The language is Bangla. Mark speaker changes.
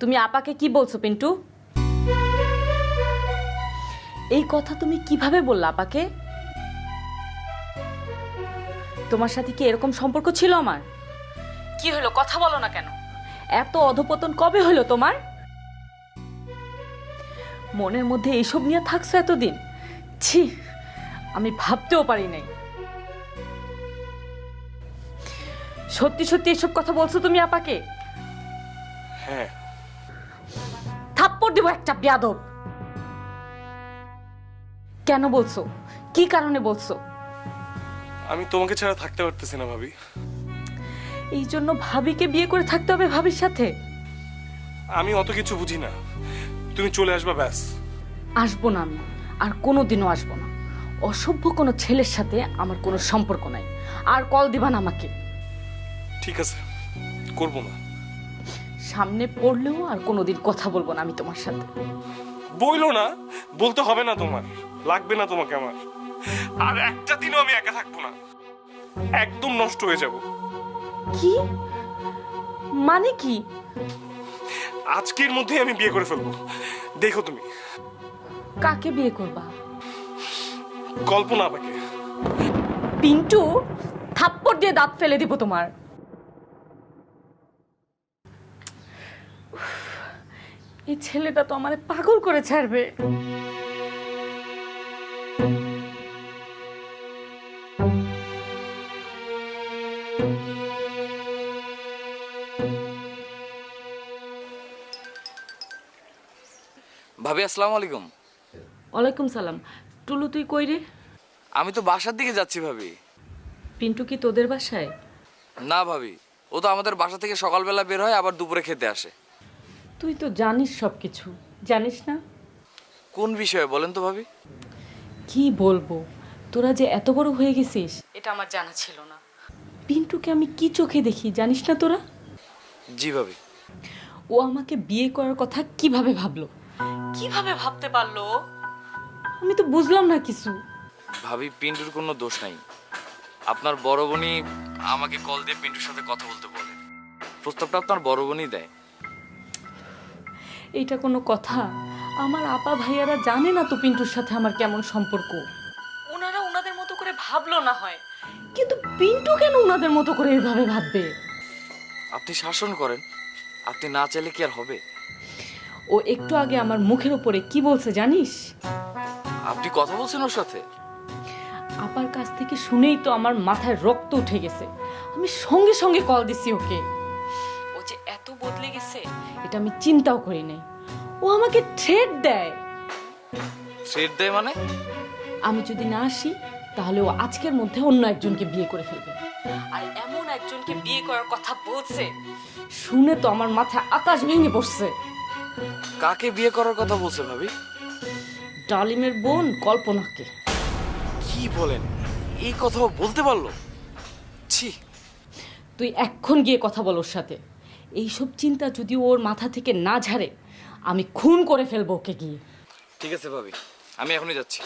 Speaker 1: তুমি আপাকে কি বলছো, পিন্টু? এই কথা তুমি কীভাবে বললা আপাকে? তোমার সাথে কি এরকম সম্পর্ক ছিল আমার? কি হলো, কথা বলো না কেন? এত অধপতন কবে হলো তোমার? মনের মধ্যে এইসব নিয়ে থাকছো এতদিন? ছি, আমি ভাবতেও পারি নাই। সত্যি সত্যি এসব কথা বলছো তুমি আপাকে?
Speaker 2: হ্যাঁ
Speaker 1: দিব একটা বেয়াদব। কেন বলছো? কি কারণে বলছো?
Speaker 2: আমি তোমাকে ছাড়া থাকতে পারতেছি না ভাবি।
Speaker 1: এই জন্য ভাবিকে বিয়ে করে থাকতে হবে ভাবির সাথে?
Speaker 2: আমি অত কিছু বুঝি না। তুমি চলে আসবা ব্যাস।
Speaker 1: আসব না আমি। আর কোনোদিনও আসব না। অসভ্য কোনো ছেলের সাথে আমার কোনো সম্পর্ক নাই। আর কল দিবা না আমাকে।
Speaker 2: ঠিক আছে। করব না।
Speaker 1: সামনে পড়লেও আর কোনোদিন কথা বলব না আমি তোমার সাথে।
Speaker 2: বইলো না বলতে হবে না তোমার লাগবে না তোমাকে আমার। আর একটা দিনও আমি একা থাকব না একদম নষ্ট হয়ে যাব।
Speaker 1: কি? মানে কি?
Speaker 2: আজকের মধ্যেই আমি বিয়ে করে ফেলব। দেখো তুমি।
Speaker 1: কাকে বিয়ে করবা?
Speaker 2: কল্পনা আমাকে।
Speaker 1: পিন্টু থাপ্পড় দিয়ে দাঁত ফেলে দিব তোমার। এই ছেলেটা তো আমারে পাগল করে ছাড়বে।
Speaker 3: ভাবি আসসালামু আলাইকুম।
Speaker 1: ওয়ালাইকুম সালাম। টুলু তুই কই রে?
Speaker 3: আমি তো বাসার দিকে যাচ্ছি ভাবি।
Speaker 1: পিন্টু কি তোদের বাসায়?
Speaker 3: না ভাবি। ও তো আমাদের বাসা থেকে সকালবেলা বের হয় আবার দুপুরে খেতে আসে।
Speaker 1: তুই তো জানিস সব কিছু জানিস না?
Speaker 3: কোন বিষয়ে বলেন তো ভাবি।
Speaker 1: কি বলব তোরা যে এত বড় হয়ে গেছিস এটা আমার জানা ছিল না। পিন্টুকে আমি কি চোখে দেখি জানিস না তোরা?
Speaker 3: জি ভাবি।
Speaker 1: ও আমাকে বিয়ে করার কথা কীভাবে ভাবলো? কীভাবে ভাবতে পারল? আমি তো বুঝলাম না কিছু।
Speaker 3: ভাবি পিন্টুর কোনো দোষ নাই। আপনার বড় বোনই আমাকে কল দিয়ে পিন্টুর সাথে কথা বলতে বলে। প্রস্তাবটা আপনার বড় বোনই দেয়।
Speaker 1: এইটা কোনো কথা? আমার আপা ভাইয়ারা জানে না তো পিন্টুর সাথে আমার কেমন সম্পর্ক। ওনারা ওনাদের মতো করে ভাবলো না হয়। কিন্তু পিন্টু কেন ওনাদের মতো করে এভাবে ভাববে?
Speaker 3: আপনি শাসন করেন আপনি না চাইলে কি আর হবে?
Speaker 1: ও একটু আগে আমার মুখের উপরে কি বলছে জানিস?
Speaker 3: আপনি কথা বলছেন ওর সাথে?
Speaker 1: আপার কাছ থেকে শুনেই তো আমার মাথায় রক্ত উঠে গেছে। আমি সঙ্গে সঙ্গে কল দিছি ওকে। এটা আমি চিন্তাও করি নাই। ও আমাকে থ্রেট দেয়।
Speaker 3: থ্রেড দেয় মানে?
Speaker 1: আমি যদি না আসি তাহলে ও আজকের মধ্যে অন্য একজনকে বিয়ে করে ফেলবে। আর এমন একজনকে বিয়ে করার কথা বলছে শুনে তো আমার মাথায় আকাশ ভেঙে পড়ছে।
Speaker 3: কাকে বিয়ে করার কথা বলছে ভাবি?
Speaker 1: ডালিমের বোন কল্পনাকে।
Speaker 3: কি বলেন? এই কথা বলতে পারল? ছি।
Speaker 1: তুই এক্ষণ গিয়ে কথা বল ওর সাথে। এইসব চিন্তা যদি ওর মাথা থেকে না ঝাড়ে, আমি খুন করে ফেলব ওকে গিয়ে।
Speaker 3: ঠিক আছে ভাবি, আমি এখনই যাচ্ছি।